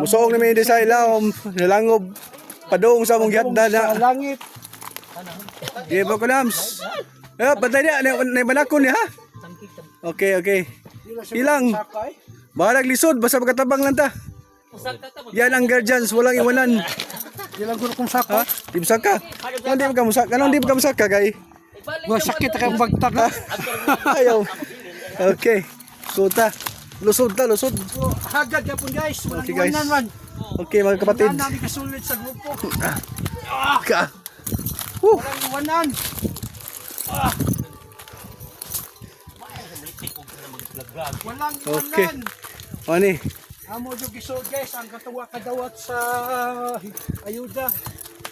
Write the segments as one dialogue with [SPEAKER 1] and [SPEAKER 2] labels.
[SPEAKER 1] Musuong na may hindi sa ilawom. Nalangob. Padung sa mong gihatda na.
[SPEAKER 2] Sa langit.
[SPEAKER 1] Di ba ko nams? Eh, patay niya. Na, manakon niya ha? Okay, okay. Ilang? Bahalag lisod. Basta pagkatabang lang ta. Yan ang guardians. Walang iwanan.
[SPEAKER 2] Ilang guro kong saka.
[SPEAKER 1] Di musaka. Ano di ba ka musaka? Ano di ba ka musaka, kay?
[SPEAKER 2] Wa sakit kang bagtag ha.
[SPEAKER 1] Ayaw. Okay. Kuta. Lusod ta, lusod.
[SPEAKER 2] So, hagad yapon guys. Walang
[SPEAKER 1] Okay, guys.
[SPEAKER 2] iwanan man.
[SPEAKER 1] Okay, mga kapatid.
[SPEAKER 2] Wala namin kasulit sa grupo.
[SPEAKER 1] Ka. Woo.
[SPEAKER 2] Walang iwanan. Walang
[SPEAKER 1] Okay.
[SPEAKER 2] iwanan.
[SPEAKER 1] Ani.
[SPEAKER 2] Amo yung gisod guys, ang katawa kadawat sa ayuda.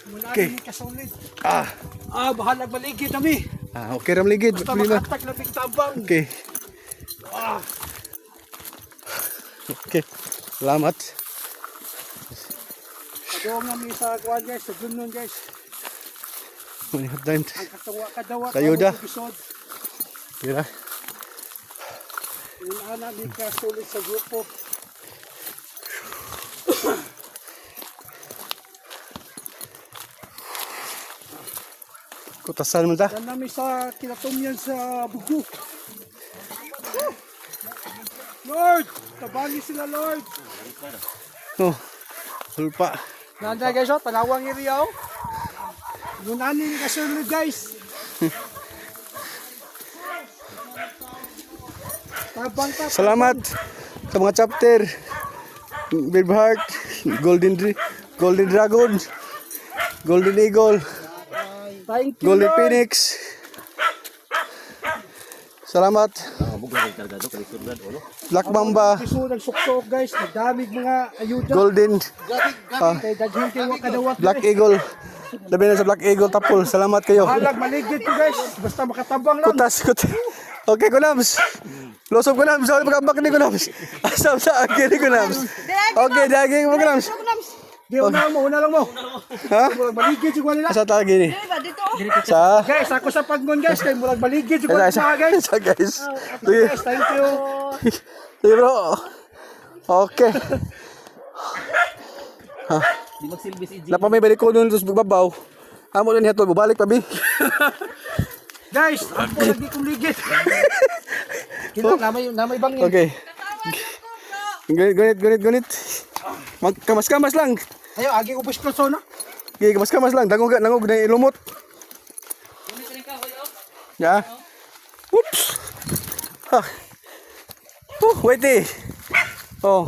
[SPEAKER 2] Mula
[SPEAKER 1] Okay.
[SPEAKER 2] okay. kasulit.
[SPEAKER 1] Ah.
[SPEAKER 2] Ah, bahalag baligid kami.
[SPEAKER 1] Ah, okay ram ligid.
[SPEAKER 2] Basta
[SPEAKER 1] na.
[SPEAKER 2] makatak labing tabang.
[SPEAKER 1] Okay.
[SPEAKER 2] Ah,
[SPEAKER 1] Okay. Salamat.
[SPEAKER 2] Kadong kami sa kuwan guys, sa gunon guys.
[SPEAKER 1] Mani time.
[SPEAKER 2] Ang katawa kadawat.
[SPEAKER 1] Sa ayuda.
[SPEAKER 2] amo yung.
[SPEAKER 1] Tira.
[SPEAKER 2] Wala namin kasulit sa grupo.
[SPEAKER 1] Kutasan mo ta.
[SPEAKER 2] Dan namin sa kinatumyan sa bugo. Lord! Tabali sila Lord!
[SPEAKER 1] Oh. Hulpa.
[SPEAKER 2] Nanday guys, oh, tanawang area oh. Nunani ni kasulod guys. Tabang ta.
[SPEAKER 1] Salamat sa mga chapter. Brave Heart, Golden Golden Dragon, Golden Eagle,
[SPEAKER 2] Thank you
[SPEAKER 1] Golden
[SPEAKER 2] Lord.
[SPEAKER 1] Phoenix. Salamat. Black Mamba,
[SPEAKER 2] Kiso nagsuktok guys, nagdamig mga ayuda.
[SPEAKER 1] Golden, ah. Black Eagle. Labi na sa Black Eagle Tapol. Salamat kayo.
[SPEAKER 2] Halag maligid ko guys. Basta makatabang lang.
[SPEAKER 1] Kutas, kutas. Okay, Kunams. Losob Kunams. Sorry, pagkabak ni Kunams. Asam sa akin ni Kunams. Okay, daging mo Kunams.
[SPEAKER 2] Di una mo, una lang mo.
[SPEAKER 1] Ha?
[SPEAKER 2] Maligid yung nila.
[SPEAKER 1] Asa tagi ni? Sa?
[SPEAKER 2] Guys, ako sa pagnon guys, kay mulag maligid yung
[SPEAKER 1] Asa,
[SPEAKER 2] nila
[SPEAKER 1] sa,
[SPEAKER 2] guys.
[SPEAKER 1] sa guys. Sige,
[SPEAKER 2] Guys, thank you.
[SPEAKER 1] sige bro. Okay. Ha?
[SPEAKER 3] Di magsilbi si
[SPEAKER 1] Napa may balik ko nun sa babaw. Amo na niya to, bubalik pa bi.
[SPEAKER 2] Guys, ako lagi kong ligid. Kino, namay, namay bang yun.
[SPEAKER 1] Okay. Gunit, gunit, gunit, gunit. Mag kamas-kamas lang.
[SPEAKER 2] Ayo, agi ubos ko so na.
[SPEAKER 1] Okay, kamas-kamas lang. Dangog, dangog na ilumot. Ya. Oops. Ha. Oh, wait eh. Oh.